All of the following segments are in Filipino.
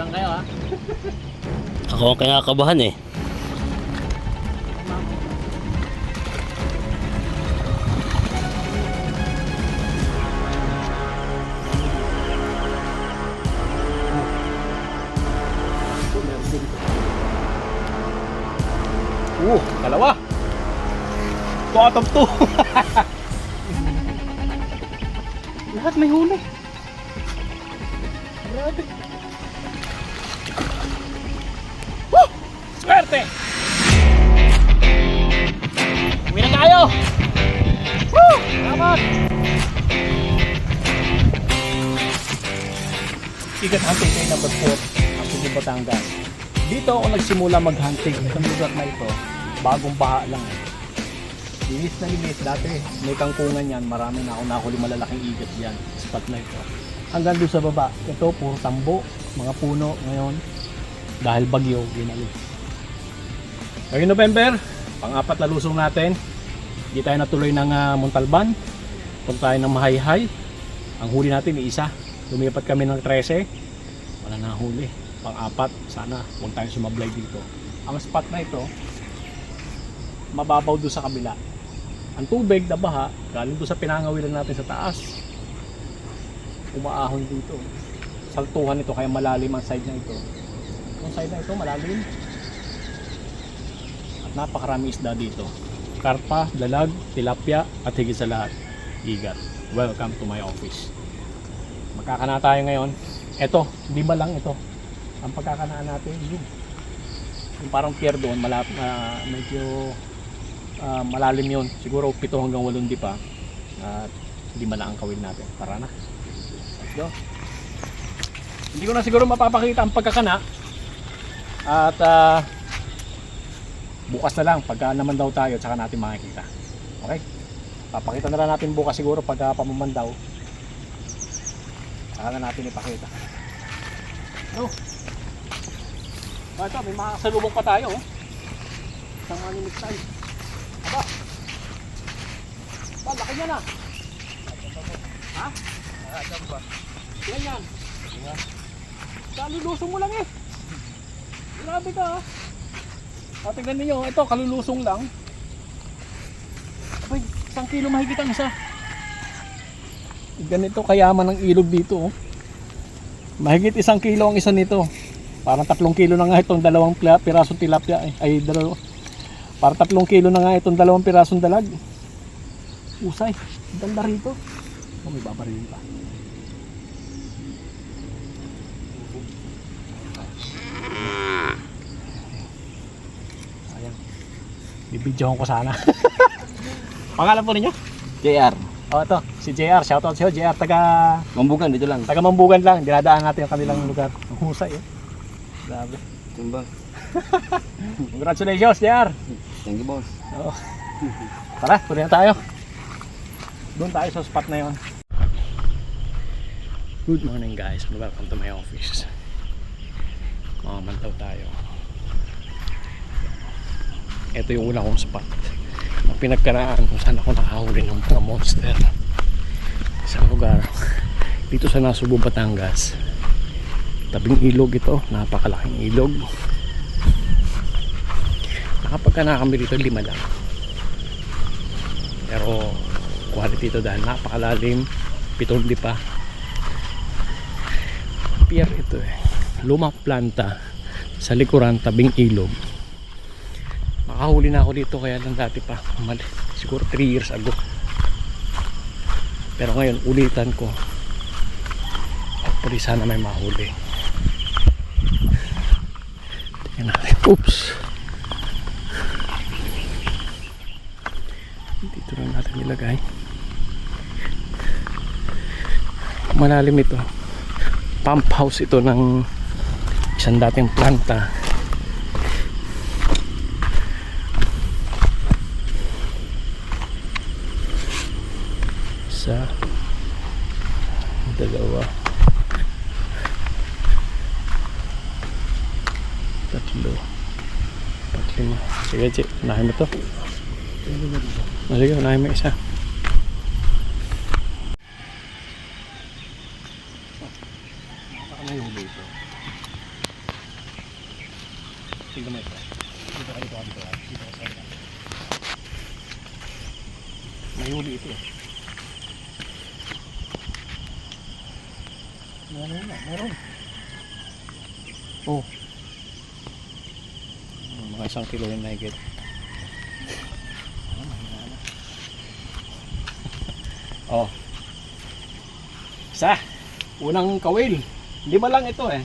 Saan kayo ha? Ako ang kinakabahan eh. Uh, dalawa. Bottom 2. Ikat hunting day number 4 ang Cebu, Batangas. Dito ako nagsimula mag-hunting sa lugar na ito. Bagong baha lang. Linis na linis dati. May kangkungan yan. Marami na ako nakuli malalaking igat yan. Spot na ito. Hanggang doon sa baba. Ito puro tambo. Mga puno ngayon. Dahil bagyo, ginalis. Ngayong November, pang-apat na lusong natin. Hindi tayo natuloy ng ah, Montalban. Punta tayo ng Mahayhay. Ang huli natin isa. Lumipat kami ng 13. Wala na huli. Pang-apat, sana huwag tayo sumablay dito. Ang spot na ito, mababaw doon sa kabila. Ang tubig na baha, galing doon sa pinangawilan natin sa taas. Umaahon dito. Saltuhan ito, kaya malalim ang side na ito. Yung side na ito, malalim. At napakarami isda dito. Karpa, dalag, tilapia, at higit sa lahat, igat. Welcome to my office. Magkakana tayo ngayon. Ito, lima lang ito. Ang pagkakanaan natin, yun. Yung parang pier doon, malap, ah, medyo ah, malalim yun. Siguro pito hanggang walong di pa. At lima lang ang kawin natin. Tara na. Let's go. Hindi ko na siguro mapapakita ang pagkakana. At ah, bukas na lang pagka naman daw tayo tsaka natin makikita. Okay? Papakita na lang natin bukas siguro pagka pamumandaw. Saka na natin ipakita. Oh. Ah, ito, may makasalubong pa tayo. Oh. Isang manimik size. Aba. Ba, laki niya na. Ha? Yan yan. Kalulusong mo lang eh. Grabe ka ha. Ah, tingnan ninyo, ito kalulusong lang. Abay, isang kilo mahigit ang isa. Ganito kayaman ng ilog dito oh. Mahigit isang kilo ang isa nito. Parang tatlong kilo na nga itong dalawang pirasong tilapia eh. Ay, dalawa. Parang tatlong kilo na nga itong dalawang pirasong dalag. Usay. Ganda rito. Oh, may babarilin pa. Ayan. Bibidyohan ko sana. Pangalan po ninyo? JR. Oh, ito. Si JR. Shoutout sa'yo, JR. Taga Mambugan dito lang. Taga Mambugan lang, dinadaan natin yung kanilang lugar. Husay eh. Grabe. Tumbang. Congratulations, JR. Thank you, boss. Oo. Tara, tuloy na tayo. Doon tayo sa spot na yon. Good morning guys, welcome to my office. Makamantaw tayo. Ito yung una kong spot. Na pinagkaraan kung saan ako nakahuli ng mga monster. Isang lugar. Dito sa Nasubo, Batangas. Tabing ilog ito. Napakalaking ilog. Nakapagka kami dito, lima lang. Pero quality ito dahil napakalalim. Pitong di pa. Pier ito eh. Lumang planta sa likuran tabing ilog. Makahuli na ako dito kaya lang dati pa. Mali. Siguro 3 years ago. Pero ngayon ulitan ko. Hopefully sana may mahuli. Tingnan natin. Oops. Dito lang natin nilagay. Malalim ito. Pump house ito ng isang dating planta. Isa. Dalawa. Tatlo. Patlima. Sige. Unahin mo to. O sige, unahin mo isa. Tingnan mo ito. Dito ka, dito ka, dito ka. Dito. Oh. Mga isang kilo yung nahigit. Ah, mahina na. oh. Isa. Unang kawil. Lima lang ito eh.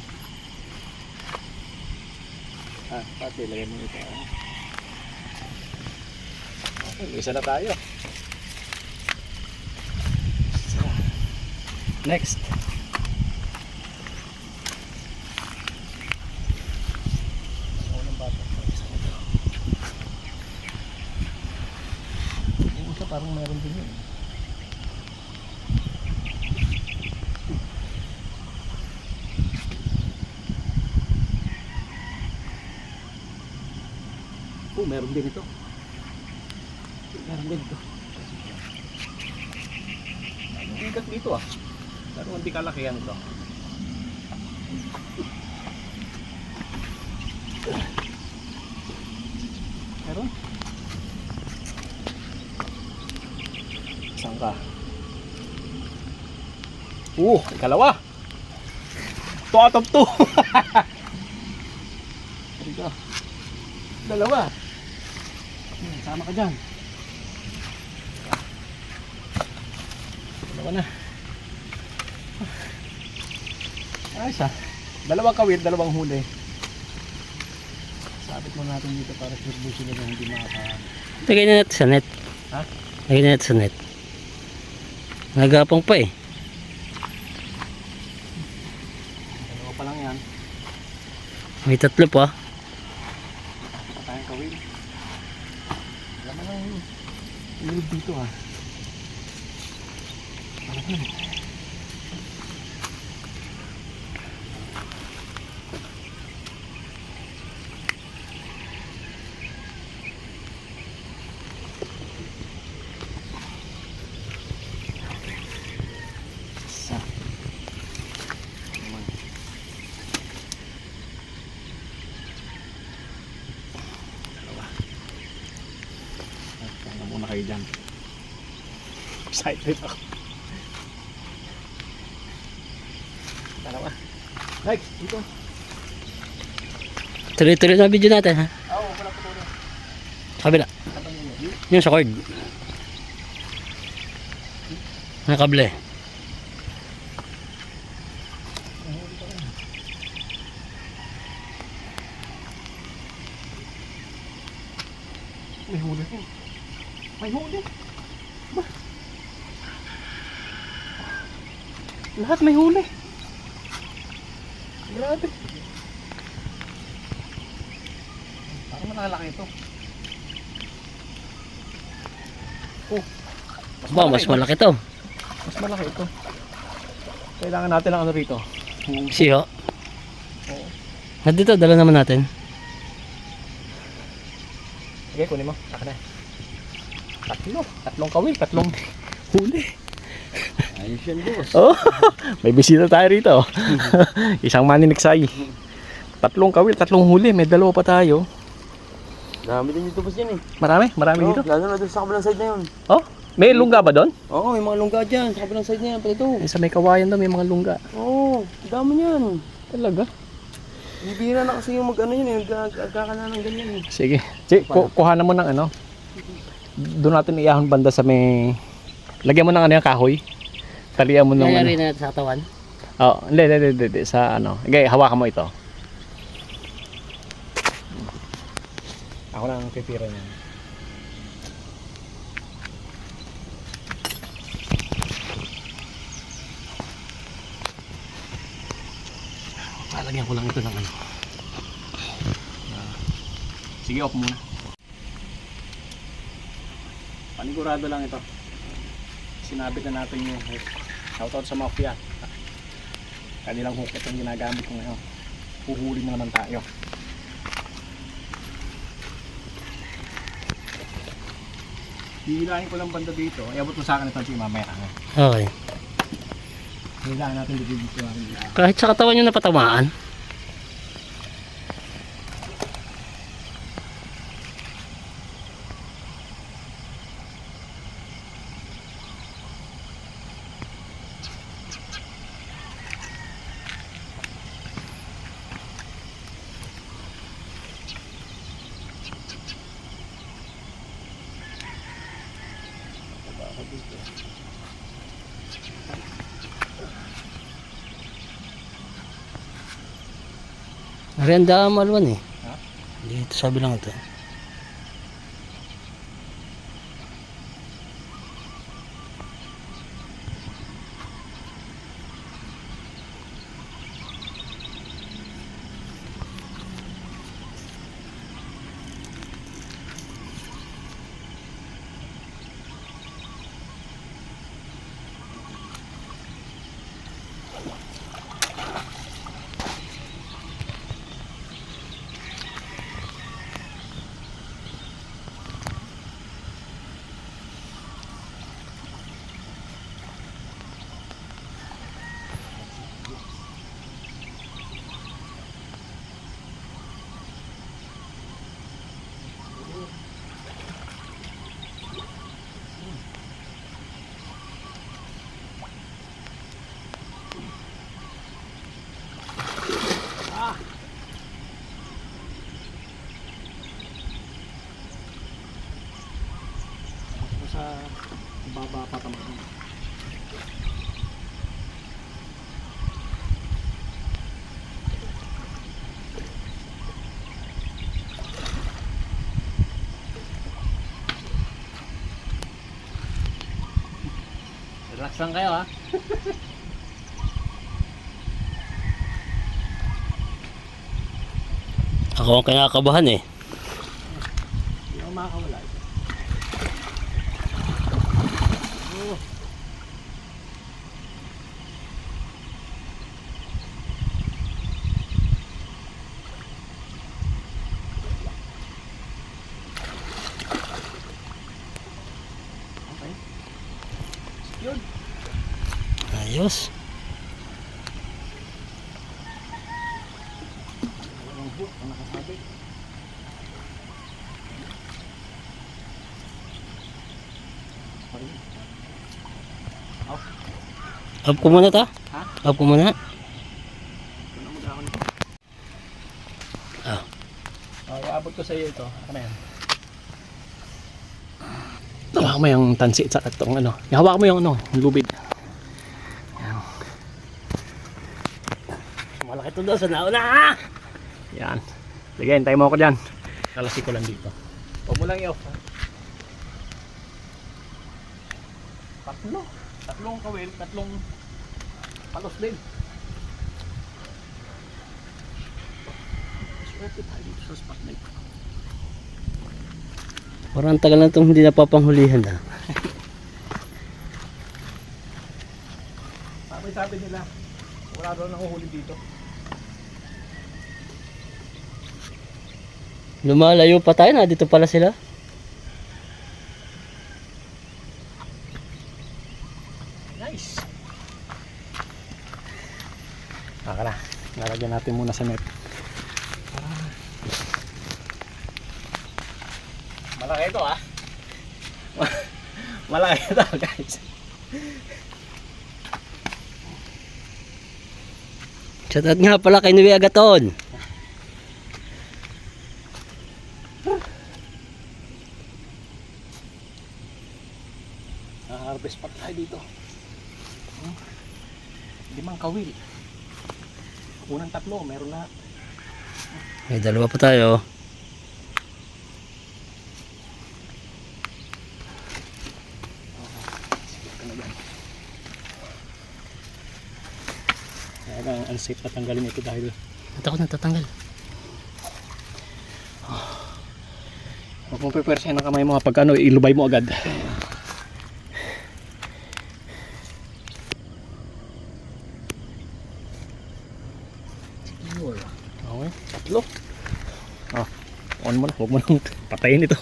Ah, pati lagyan mo ito. ah. Okay, isa na tayo. Next. Unang bata. Isa na to. Isa parang meron din yun. Oh, meron din ito. Meron din ito. Ang ikat dito ah. Pero hindi kalakihan ito. Meron? Saan ka? Uh, ikalawa! Two out of two! Dito. Dalawa. Hmm, sama ka dyan. Dalawa na. Ayos ah. Dalawang kawit, dalawang huli. Sabit mo natin dito para sure sila na hindi makaka... Lagay na natin sa net. Ha? Lagay na natin sa net. Nagapang pa eh. Dalawa pa lang yan. May tatlo pa. Tayong kawil. Alam mo yung dito ah. Alam mo yun. Excited ako. Dalawa. Next, dito. Tuloy-tuloy na video natin ha. Oo, wala po tuloy. Kabila. Yung sa cord. Nakable. May huli. May huli. Lahat may huli. Grabe. Parang malalaki ito. Oh. Ba, mas malaki to. Mas malaki ito. Kailangan natin ng ano rito. Siho. Oo. At dito, dala naman natin. Sige, kunin mo. Saka na. Tatlo. Tatlong kawil. Tatlong huli. Ayos yan, boss. Oh, may bisita tayo rito. Isang maniniksay. Tatlong kawil, tatlong huli. May dalawa pa tayo. Dami din dito, boss yan eh. Marami, marami Oo, dito. Lalo na doon sa kabilang side na yun. Oh, may lungga ba doon? Oo, may mga lungga dyan. Sa kabilang side na yan. Pala ito. Eh, Sa may kawayan daw may mga lungga. Oo, dami yan. Talaga? Bibira na kasi yung mag ano yun eh. Nagkakana ng ganyan eh. Sige. Sige, ku kuha na mo ng ano. Doon natin iahon banda sa may... Lagyan mo ng ano yung kahoy. Talian mo ng ano. Nangyari na sa katawan. Oh, hindi, hindi, hindi, hindi, sa ano. Okay, hawakan mo ito. Ako na ang titira niyan. Palagyan ko lang ito ng ano. Sige, off muna. Panigurado lang ito. Sinabit na natin yung hook. Shoutout sa mafia. Kanilang hook itong ginagamit ko ngayon. Huhuli na naman tayo. Hihilahin ko lang banda dito. Iabot mo sa akin ito si mamaya. Okay. Hihilahin natin dito dito. Kahit sa katawan nyo napatamaan. Renda Malwan eh. Ha? Dito sabi lang ito. Sa baba pa tamaan. Relax lang kayo ha. Ako ang kinakabahan eh. Hindi ako makakawala ito. Oh. Okay. Yun. Ayos. Hook ang nakasabit. Okay. Up ko muna ta. Ha? Up ko muna. Ah. Oh, iabot ko sa iyo ito. Ano yan? Hawak mo yung tansi sa itong ano. Hawak mo yung ano, yung lubid. Malaki to daw sa nauna. Yan. Sige, hintayin mo ako dyan. Kalasi ko lang dito. Huwag mo lang i-off. Tatlo. Tatlong kawil, tatlong palos din. Swerte tayo dito sa spot na ito. Parang tagal na itong hindi napapanghulihan ah. Sabi sabi nila, wala daw nanguhuli dito. Lumalayo pa tayo na. Dito pala sila. Nice. Saka na. Lalagyan natin muna sa net. Ah. Malaki ito ah. Malaki ito guys. Shoutout nga pala kay Nuwi Agaton. Harvest pa tayo dito. Hmm. Kawil. Unang tatlo, meron na. May dalawa pa tayo. Kaya ang unsafe na tanggalin ito dahil Ito ko natatanggal. Huwag mong pepersahin ang kamay mo kapag ano, ilubay mo agad. Na, huwag mo nang patayin ito.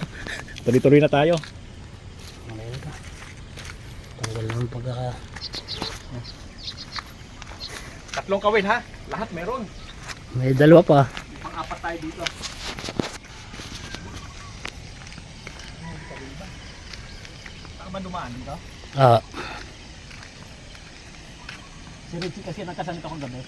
Tuloy-tuloy na tayo. Malay na to. Tanggal lang pagkaka... Tatlong kawil ha, lahat meron. May dalawa pa. Pang-apat tayo dito. Ba dumaan dito? Ah, Si Richie kasi nagkasanit ako gabi.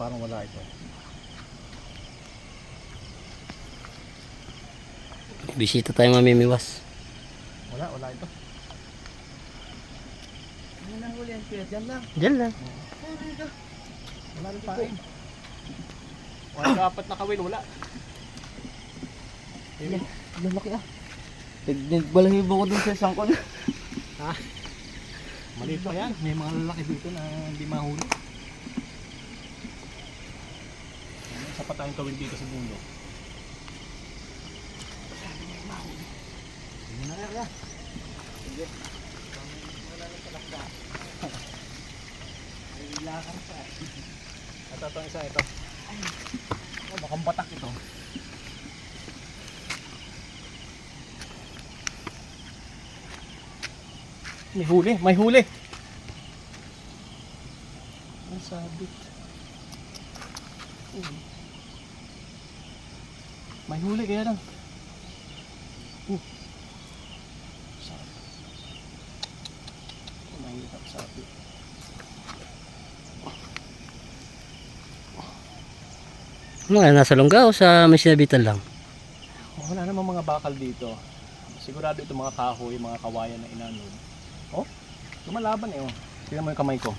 Parang wala ito. Bisita tayo mamimiwas. Wala, wala ito. Ano nang huli yan, kuya? Diyan lang. Diyan lang. Wala rin pain. Wala apat na kawil, wala. Ayan, lalaki ah. Nagbalahibo ko dun sa isang kon. Maliit pa yan. May mga lalaki dito na hindi mahuli. Ano, Isa pa tayong kawil dito sa mundo. Hindi na kaya. Sige. Ito, ito, isa, ito. Oh, mukhang batak ito. May huli, may huli. Ang sabit. Oh. May huli kaya lang. Uh. Sabit. May hirap sabit. Ano nga, nasa lungga o sa may sinabitan lang? Wala namang mga bakal dito. Sigurado ito mga kahoy, mga kawayan na inanod. Oh, lumalaban eh. Oh. Tingnan mo yung kamay ko.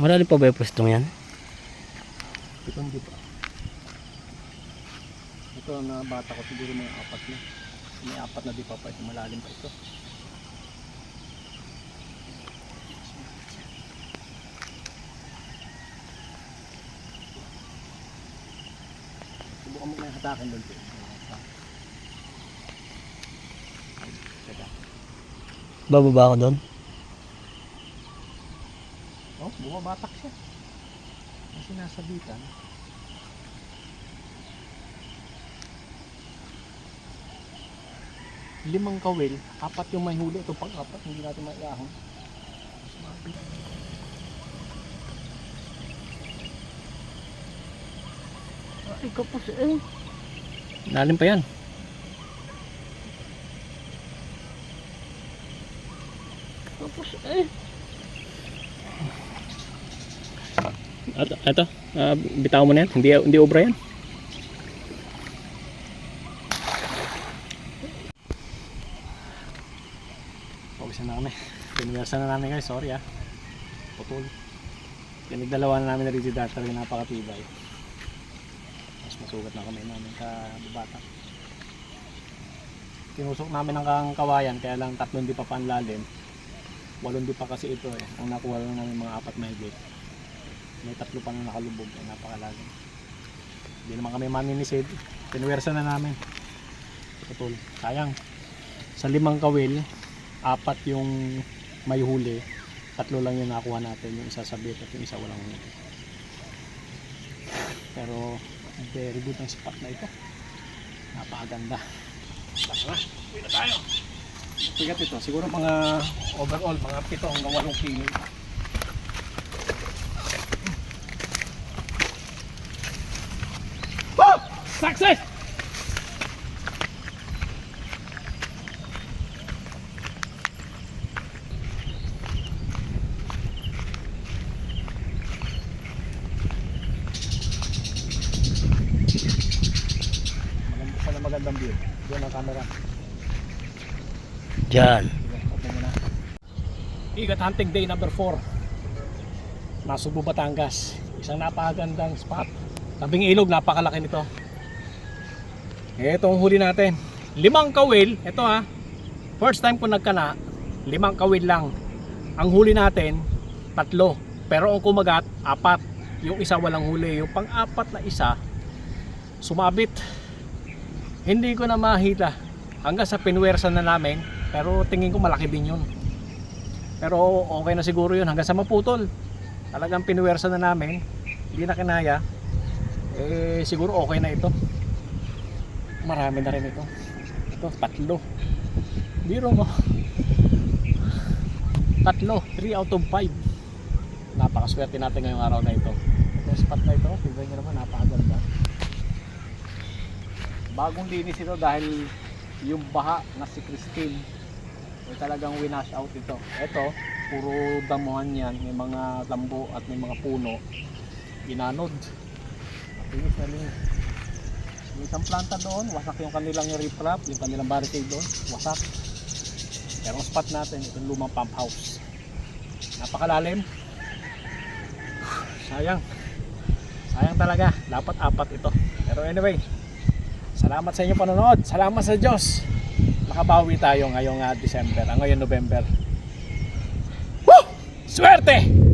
Malalim pa ba yung pwestong yan? Ito hindi pa. Ito na bata ko siguro mga apat na. May apat na di pa pa ito. Malalim pa ito. Subukan mo na hatakin doon. Bababa ako doon? Oh, bumabatak siya. Ang sinasabitan. Limang kawil, apat yung may huli. Ito pang apat, hindi natin maiahon. Ay, kapos eh. Lalim pa yan. Kapos eh. At, ito, ah, bitaw mo na yan. Hindi, hindi obra yan. Pawisan na kami. Piniwersa na namin guys. Sorry ah. Putol. Pinagdalawa na namin na rigid data rin napakatibay. Mas masugat na kami namin sa bata. Tinusok namin ang kawayan kaya lang tatlong di pa panlalim. Walong di pa kasi ito eh. Ang nakuha lang namin mga apat mahigit may tatlo pa na nakalubog ay napakalalim. Hindi naman kami maninisid pinuwersa na namin. Putol sayang. Sa limang kawil apat yung may huli tatlo lang yung nakuha natin yung isa sabit at yung isa walang huli. Pero very good ang spot na ito. Napakaganda. Tara uwi na tayo. Bigat ito, siguro mga overall, mga pito hanggang walong kilo. Success! Magandang view. Doon ang camera. Diyan. Igat hunting day number 4. Nasubo Batangas. Isang napakagandang spot. Tabing ilog, napakalaki nito. Ito ang huli natin. Limang kawil. Ito ha. First time ko nagkana, limang kawil lang. Ang huli natin, tatlo. Pero ang kumagat, apat. Yung isa walang huli. Yung pang-apat na isa, sumabit. Hindi ko na mahita. Hanggang sa pinwersa na namin. Pero tingin ko malaki din yun. Pero okay na siguro yun hanggang sa maputol. Talagang pinwersa na namin. Hindi na kinaya. Eh siguro okay na ito. Marami na rin ito. Ito, tatlo. Biro mo. Tatlo, 3 out of 5. Napakaswerte natin ngayong araw na ito. Ito spot na ito, tignan nyo naman, napakaganda. Bagong linis ito dahil yung baha na si Christine ay talagang winash out ito. Ito, puro damuhan yan, may mga lambo at may mga puno. Inanod. Linis na linis. Yung isang planta doon, wasak yung kanilang riprap, yung kanilang barricade doon, wasak. Pero ang spot natin, itong lumang pump house. Napakalalim. Sayang. Sayang talaga. Dapat apat ito. Pero anyway, salamat sa inyong panonood. Salamat sa Diyos. Nakabawi tayo ngayong ah, December, ah, ngayon November. Woo! Swerte!